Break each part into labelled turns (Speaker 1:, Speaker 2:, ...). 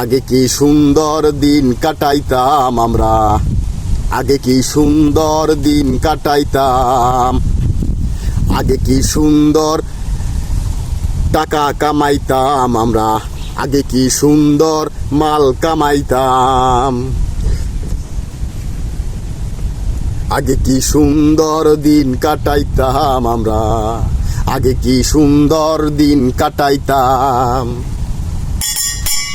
Speaker 1: আগে কি সুন্দর দিন কাটাইতাম আমরা? আগে কি সুন্দর দিন কাটাইতাম? আগে কি সুন্দর টাকা কামাইতাম আমরা? আগে কি সুন্দর মাল কামাইতাম? আগে কি সুন্দর দিন কাটাইতাম আমরা? আগে কি সুন্দর দিন কাটাইতাম?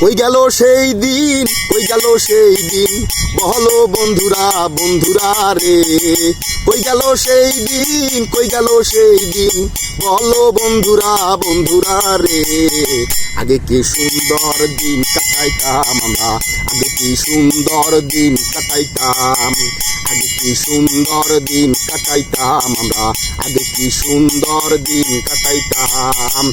Speaker 1: কই গেল সেই দিন কই গেল সেই দিন। বহলো বন্ধুরা বন্ধুরা রে। কই গেল সেই দিন, কই গেল সেই দিন। বহলো বন্ধুরা বন্ধুরা রে। আগে কি সুন্দর দিন কাটাইতাম আমরা? আগে কি সুন্দর দিন কাটাইতাম? আগে কি সুন্দর দিন কাটাইতাম আমরা? আগে কি সুন্দর দিন কাটাইতাম!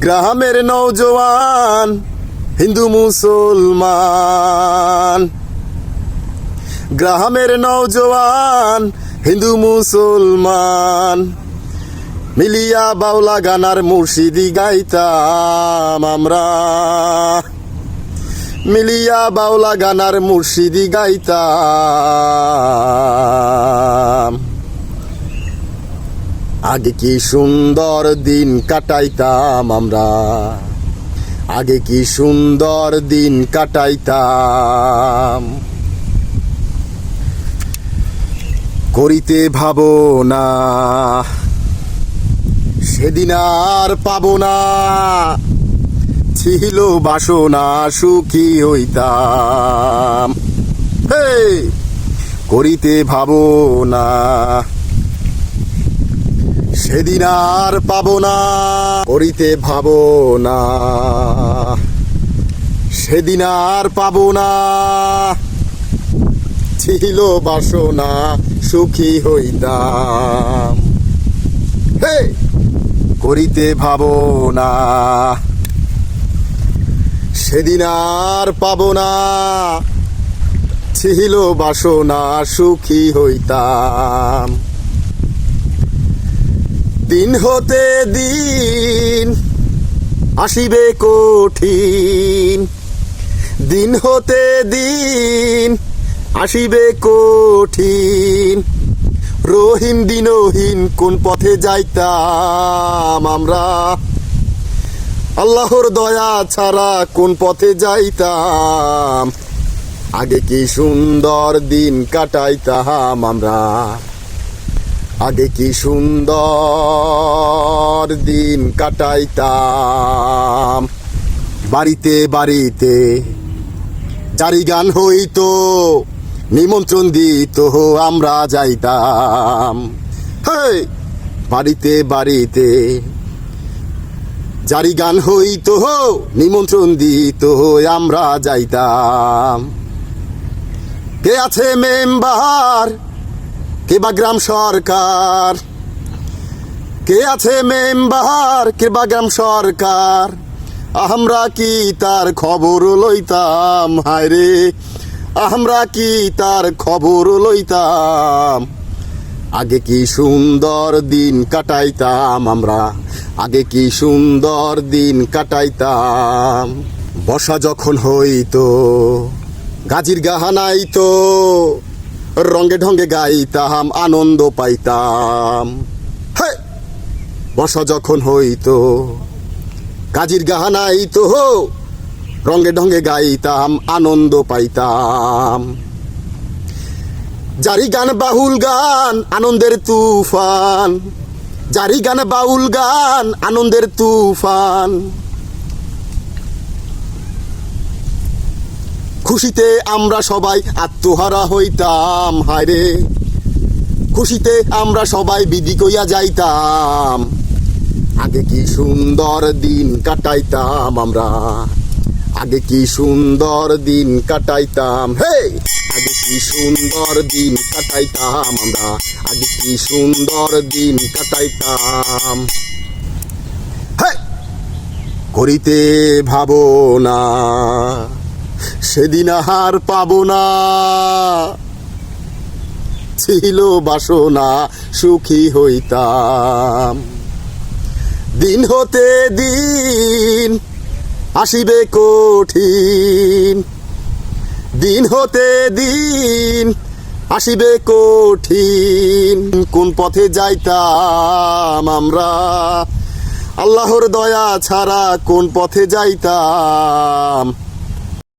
Speaker 1: গ্রামের নৌজওয়ান হিন্দু মুসলমান। গ্রামের নৌজওয়ান হিন্দু মুসলমান। মিলিয়া বাউলা গানার মুর্শিদি গাইতাম আমরা। মিলিয়া বাউলা গানার মুর্শিদি গাইতাম। আগে কি সুন্দর দিন কাটাইতাম আমরা? আগে কি সুন্দর দিন কাটাইতাম? করিতে ভাবো না। সেদিন আর পাবো না। ছিল বাসনা সুখী হইতাম। হে করিতে ভাবো না। সেদিন আর পাব না, করিতে ভাব না। সেদিন আর পাব না, ছিল বাসনা সুখী হইতাম। হে, করিতে ভাব না, সেদিন আর পাব না, ছিল বাসনা সুখী হইতাম। দিন হতে দিন আসিবে কঠিন। দিন হতে দিন আসিবে কঠিন। রহিম দিনহীন কোন পথে যাইতাম আমরা? আল্লাহর দয়া ছাড়া কোন পথে যাইতাম? আগে কি সুন্দর দিন কাটাইতাম আমরা? আগে কি সুন্দর দিন কাটাইতাম? বাড়িতে বাড়িতে জারি গান হইতো, নিমন্ত্রণ দিত, আমরা যাইতাম। হে বাড়িতে বাড়িতে জারি গান হইতো, নিমন্ত্রণ দিত, আমরা যাইতাম। কে আছে মেম্বার কে বা গ্রাম সরকার? কে আছে মেম্বার? কে বা গ্রাম সরকার? আমরা কি তার খবর লইতাম? হায় রে। আমরা কি তার খবর লইতাম? আগে কি সুন্দর দিন কাটাইতাম আমরা? আগে কি সুন্দর দিন কাটাইতাম? বর্ষা যখন হইতো, গাজির গাহানাইতো রঙ্গে ঢঙ্গে গাইতাম, আনন্দ পাইতাম। হে, বর্ষা যখন হইতো, কাজীর গাহানাইতো রঙ্গে ঢঙ্গে গাইতাম, আনন্দ পাইতাম। জারি গান, বাহুল গান, আনন্দের তুফান। জারি গান, বাউল গান, আনন্দের তুফান। খুশিতে আমরা সবাই আত্মহারা হইতাম, হায়রে। খুশিতে আমরা সবাই বিধি কইয়া যাইতাম। আগে কি সুন্দর দিন কাটাইতাম আমরা? আগে কি সুন্দর দিন কাটাইতাম হে আগে কি সুন্দর দিন কাটাইতাম আমরা? আগে কি সুন্দর দিন কাটাইতাম। হে করিতে ভাবো না। সেদিন আহার পাব না। ছিল বাসনা সুখী হইতাম। দিন হতে দিন আসিবে কঠিন। দিন হতে দিন আসিবে কঠিন। কোন পথে যাইতাম আমরা? আল্লাহর দয়া ছাড়া কোন পথে যাইতাম?